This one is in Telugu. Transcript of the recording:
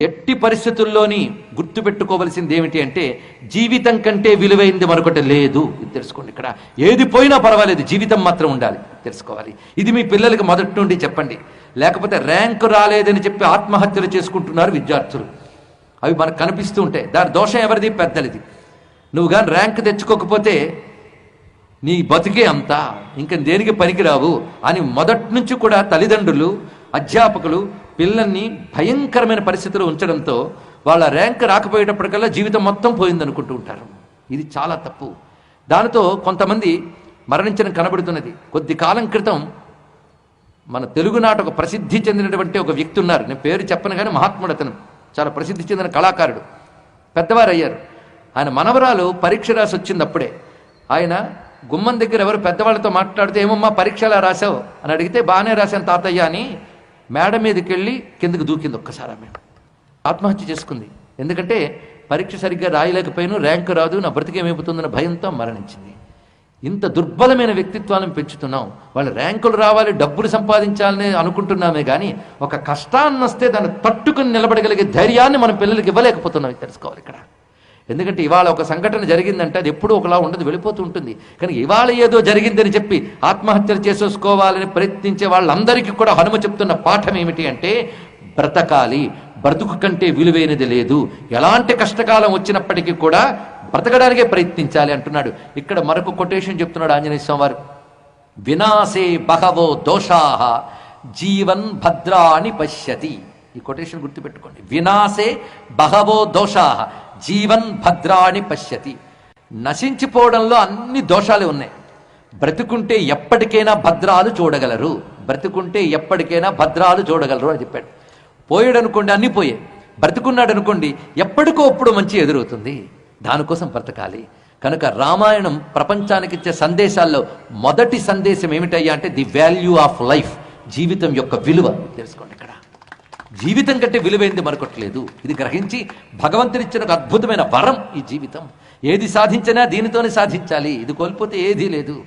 ఎట్టి పరిస్థితుల్లోని గుర్తుపెట్టుకోవలసింది ఏమిటి అంటే జీవితం కంటే విలువైంది మరొకటి లేదు. ఇది తెలుసుకోండి ఇక్కడ. ఏది పోయినా పర్వాలేదు జీవితం మాత్రం ఉండాలి. తెలుసుకోవాలి. ఇది మీ పిల్లలకి మొదటి నుండి చెప్పండి. లేకపోతే ర్యాంకు రాలేదని చెప్పి ఆత్మహత్యలు చేసుకుంటున్నారు విద్యార్థులు. అవి మనకు కనిపిస్తూ ఉంటాయి. దాని దోషం ఎవరిది? పెద్దలది. నువ్వు కానీ ర్యాంక్ తెచ్చుకోకపోతే నీ బతికే అంతా ఇంక దేనికి పనికిరావు అని మొదటి నుంచి కూడా తల్లిదండ్రులు అధ్యాపకులు పిల్లల్ని భయంకరమైన పరిస్థితిలో ఉంచడంతో వాళ్ళ ర్యాంక్ రాకపోయేటప్పటికల్లా జీవితం మొత్తం పోయిందనుకుంటూ ఉంటారు. ఇది చాలా తప్పు. దానితో కొంతమంది మరణించడం కనబడుతున్నది. కొద్ది కాలం క్రితం మన తెలుగునాట ఒక ప్రసిద్ధి చెందినటువంటి ఒక వ్యక్తి ఉన్నారు. నేను పేరు చెప్పను కానీ మహాత్ముడు అతను. చాలా ప్రసిద్ధి చెందిన కళాకారుడు. పెద్దవారు అయ్యారు ఆయన మనవరాలు పరీక్ష రాసి వచ్చింది అప్పుడే ఆయన గుమ్మం దగ్గర ఎవరు పెద్దవాళ్ళతో మాట్లాడితే ఏమమ్మా పరీక్ష ఎలా రాసావు? అని అడిగితే బాగానే రాశాను తాతయ్య అని మేడ మీదకి వెళ్ళి కిందకి దూకింది ఒక్కసారి ఆమె. ఆత్మహత్య చేసుకుంది. ఎందుకంటే పరీక్ష సరిగ్గా రాయలేకపోయాను ర్యాంకు రాదు నా బ్రతికేమైపోతుందన్న భయంతో మరణించింది. ఇంత దుర్బలమైన వ్యక్తిత్వాలను పెంచుతున్నాం. వాళ్ళు ర్యాంకులు రావాలి డబ్బులు సంపాదించాలని అనుకుంటున్నామే కానీ ఒక కష్టాన్ని వస్తే దాన్ని తట్టుకుని నిలబడగలిగే ధైర్యాన్ని మన పిల్లలకి ఇవ్వలేకపోతున్నాం. తెలుసుకోవాలి ఇక్కడ. ఎందుకంటే ఇవాళ ఒక సంఘటన జరిగిందంటే అది ఎప్పుడూ ఒకలా ఉండదు వెళ్ళిపోతూ ఉంటుంది. కానీ ఇవాళ ఏదో జరిగిందని చెప్పి ఆత్మహత్యలు చేసేసుకోవాలని ప్రయత్నించే వాళ్ళందరికీ కూడా హనుమ చెప్తున్న పాఠం ఏమిటి అంటే బ్రతకాలి బ్రతుకు కంటే విలువైనది లేదు. ఎలాంటి కష్టకాలం వచ్చినప్పటికీ కూడా బ్రతకడానికే ప్రయత్నించాలి అంటున్నాడు. ఇక్కడ మరొక కొటేషన్ చెప్తున్నాడు ఆంజనేయ స్వామి వారు వినాశే బహవో దోషాహ జీవన్ భద్రాని పశ్యతి. ఈ కొటేషన్ గుర్తుపెట్టుకోండి. వినాశే బహవో దోషా జీవన్ భద్రాణి పశ్యతి. నశించిపోవడంలో అన్ని దోషాలు ఉన్నాయి. బ్రతుకుంటే ఎప్పటికైనా భద్రాలు చూడగలరు. బ్రతుకుంటే ఎప్పటికైనా భద్రాలు చూడగలరు అని చెప్పాడు. పోయాడు అనుకోండి అన్ని పోయాయి. బ్రతుకున్నాడు అనుకోండి ఎప్పటికో అప్పుడు మంచి ఎదురవుతుంది. దానికోసం బ్రతకాలి. కనుక రామాయణం ప్రపంచానికి ఇచ్చే సందేశాల్లో మొదటి సందేశం ఏమిటయ్యా అంటే ది వాల్యూ ఆఫ్ లైఫ్ జీవితం యొక్క విలువ. తెలుసుకోండి ఇక్కడ. జీవితం కంటే విలువైంది మరొకట్లేదు. ఇది గ్రహించి భగవంతునిచ్చిన ఒక అద్భుతమైన వరం ఈ జీవితం. ఏది సాధించినా దీనితోనే సాధించాలి. ఇది కోల్పోతే ఏదీ లేదు.